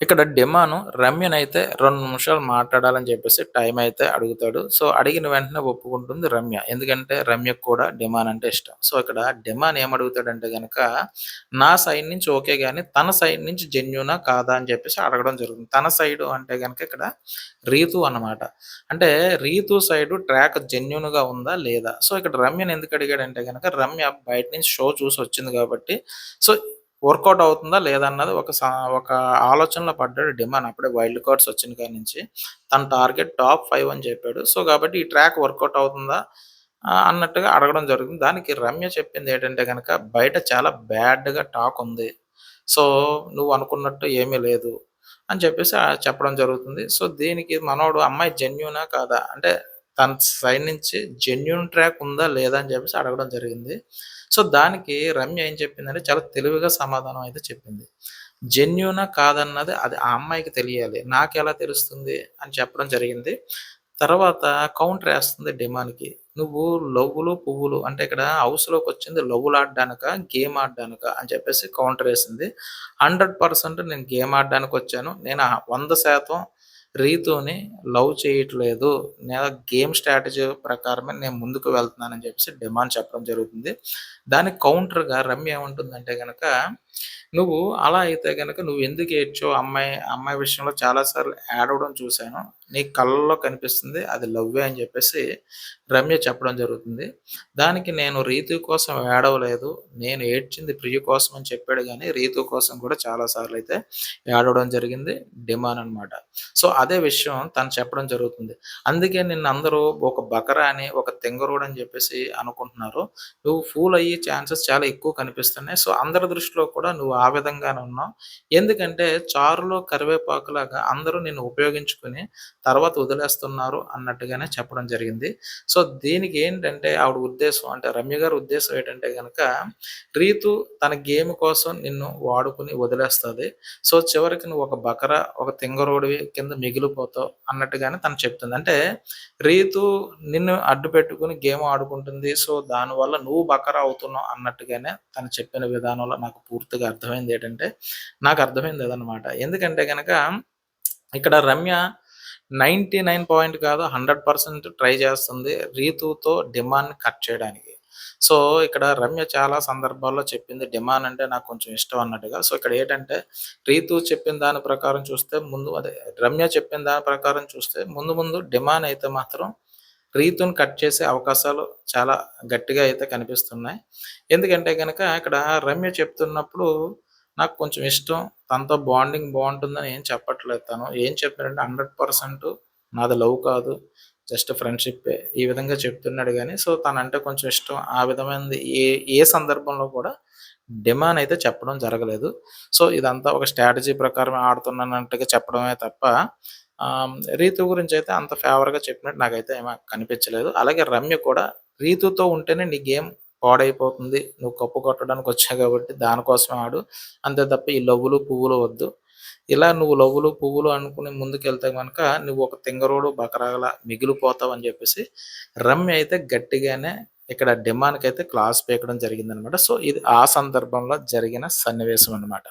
ఇక్కడ డిమాను రమ్యనైతే రెండు నిమిషాలు మాట్లాడాలని చెప్పేసి టైం అయితే అడుగుతాడు. సో, అడిగిన వెంటనే ఒప్పుకుంటుంది రమ్య. ఎందుకంటే రమ్యకు కూడా డిమాన్ అంటే ఇష్టం. సో, ఇక్కడ డిమాన్ ఏమడుగుతాడంటే గనక నా సైడ్ నుంచి ఓకే కానీ తన సైడ్ నుంచి జెన్యునా కాదా అని చెప్పేసి అడగడం జరుగుతుంది. తన సైడు అంటే గనక ఇక్కడ రీతు అన్నమాట. అంటే రీతు సైడు ట్రాక్ జెన్యున్గా ఉందా? లేదా? సో, ఇక్కడ రమ్యను ఎందుకు అడిగాడంటే గనక రమ్య బయట నుంచి షో చూసి వచ్చింది కాబట్టి సో, వర్కౌట్ అవుతుందా? లేదా? అన్నది ఒక సా ఒక ఆలోచనలో పడ్డాడు డిమాన్. అప్పుడే వైల్డ్ కార్డ్స్ వచ్చిన కాడి నుంచి. తన టార్గెట్ టాప్ ఫైవ్ అని చెప్పాడు. సో, కాబట్టి ఈ ట్రాక్ వర్కౌట్ అవుతుందా? అన్నట్టుగా అడగడం జరిగింది. దానికి రమ్య చెప్పింది ఏంటంటే కనుక బయట చాలా బ్యాడ్‌గా టాక్ ఉంది. సో, నువ్వు అనుకున్నట్టు ఏమీ లేదు అని చెప్పేసి చెప్పడం జరుగుతుంది. సో, దీనికి మనోడు అమ్మాయి జెన్యూనా? కాదా? అంటే తన సైడ్ నుంచి జెన్యున్ ట్రాక్ ఉందా? లేదా? అని చెప్పేసి అడగడం జరిగింది. సో, దానికి రమ్య ఏం చెప్పిందంటే చాలా తెలివిగా సమాధానం అయితే చెప్పింది. జెన్యునా కాదన్నది అది ఆ అమ్మాయికి తెలియాలి. నాకు ఎలా తెలుస్తుంది? అని చెప్పడం జరిగింది. తర్వాత కౌంటర్ వేస్తుంది డిమాన్‌కి. నువ్వు లవ్వులు, పువ్వులు అంటే ఇక్కడ హౌస్లోకి వచ్చింది లవ్వులు ఆడడానిక గేమ్ ఆడడానికా? అని చెప్పేసి కౌంటర్ వేసింది హండ్రెడ్ పర్సెంట్ నేను గేమ్ ఆడడానికొచ్చాను. నేను వంద శాతం రీతోని లవ్ చేయట్లేదు. నేను గేమ్ స్ట్రాటజీ ప్రకారమే నేను ముందుకు వెళ్తున్నానని చెప్పేసి డిమాండ్ చెప్పడం జరుగుతుంది. దానికి కౌంటర్‌గా రమ్య ఏమంటుందంటే కనుక నువ్వు అలా అయితే గనుక నువ్వు ఎందుకు ఏడ్చో అమ్మాయి అమ్మాయి విషయంలో చాలా సార్లు ఏడవడం చూశాను నీ కళ్ళలో కనిపిస్తుంది అది లవ్వే అని చెప్పేసి రమ్య చెప్పడం జరుగుతుంది. దానికి నేను రీతు కోసం ఏడవలేదు. నేను ఏడ్చింది ప్రియ కోసం అని చెప్పాడు కానీ రీతు కోసం కూడా చాలా సార్లయితే ఏడవడం జరిగింది డిమాన్ అన్నమాట. సో, అదే విషయం తను చెప్పడం జరుగుతుంది. అందుకే నిన్న అందరూ ఒక బకరా అని, ఒక తింగరోడు అని చెప్పేసి అనుకుంటున్నారు. నువ్వు ఫూల్ అయ్యే ఛాన్సెస్ చాలా ఎక్కువ కనిపిస్తున్నాయి. సో, అందరి దృష్టిలో కూడా నువ్వు ఆ విధంగానే ఉన్నావు. ఎందుకంటే చారులో కరివేపాకులాగా అందరూ నిన్ను ఉపయోగించుకొని తర్వాత వదిలేస్తున్నారు అన్నట్టుగానే చెప్పడం జరిగింది. సో, దీనికి ఏంటంటే ఆవిడ ఉద్దేశం అంటే రమ్య గారి ఉద్దేశం ఏంటంటే కనుక రీతు తన గేమ్ కోసం నిన్ను వాడుకొని వదిలేస్తుంది సో, చివరికి నువ్వు ఒక బకరా, ఒక తింగరోడివి కింద మిగిలిపోతావు అన్నట్టుగానే తను చెప్తుంది. అంటే రీతు నిన్ను అడ్డు పెట్టుకొని గేమ్ ఆడుకుంటుంది. సో, దానివల్ల నువ్వు బకరా అవుతున్నావు అన్నట్టుగానే తను చెప్పిన విధానంలో నాకు పూర్తిగా అర్థమైంది ఏంటంటే నాకు అర్థమైంది అదనమాట. ఎందుకంటే గనక ఇక్కడ రమ్య 99 పాయింట్ కాదు 100% ట్రై చేస్తుంది రీతుతో డిమాండ్ కట్ చేయడానికి. సో, ఇక్కడ రమ్య చాలా సందర్భాల్లో చెప్పింది డిమాండ్ అంటే నాకు కొంచెం ఇష్టం అన్నట్టుగా. సో, ఇక్కడ ఏంటంటే రీతు చెప్పిన దాని ప్రకారం చూస్తే ముందు అదే రమ్య చెప్పిన దాని ప్రకారం చూస్తే ముందు ముందు డిమాండ్ అయితే మాత్రం రీతును కట్ చేసే అవకాశాలు చాలా గట్టిగా అయితే కనిపిస్తున్నాయి. ఎందుకంటే కనుక ఇక్కడ రమ్య చెప్తున్నప్పుడు నాకు కొంచెం ఇష్టం. తనతో బాండింగ్ బాగుంటుందని ఏం చెప్పట్లేదు తను. ఏం చెప్పారంటే 100% నాది లవ్ కాదు. జస్ట్ ఫ్రెండ్‌షిప్పే. ఈ విధంగా చెప్తున్నాడు కానీ సో, తనంటే కొంచెం ఇష్టం. ఆ విధమైనది ఏ ఏ సందర్భంలో కూడా డిమాండ్ అయితే చెప్పడం జరగలేదు. సో, ఇదంతా ఒక స్ట్రాటజీ ప్రకారం ఆడుతున్నానన్నట్టుగా చెప్పడమే తప్ప రీతు గురించి అయితే అంత ఫేవర్‌గా చెప్పినట్టు నాకైతే ఏమి కనిపించలేదు. అలాగే రమ్య కూడా రీతుతో ఉంటేనే నీ గేమ్ పాడైపోతుంది. నువ్వు కప్పు కొట్టడానికి వచ్చావు కాబట్టి దానికోసమే ఆడు. అంతే తప్ప ఈ లవ్వులు, పువ్వులు వద్దు. ఇలా నువ్వు లవ్వులు, పువ్వులు అనుకుని ముందుకెళ్తే కనుక నువ్వు ఒక తింగరోడు, బకరాగల మిగిలిపోతావు అని చెప్పేసి రమ్య అయితే గట్టిగానే ఇక్కడ డిమాండ్‌కైతే క్లాస్ పీకడం జరిగిందనమాట. సో, ఇది ఆ సందర్భంలో జరిగిన సన్నివేశం అన్నమాట.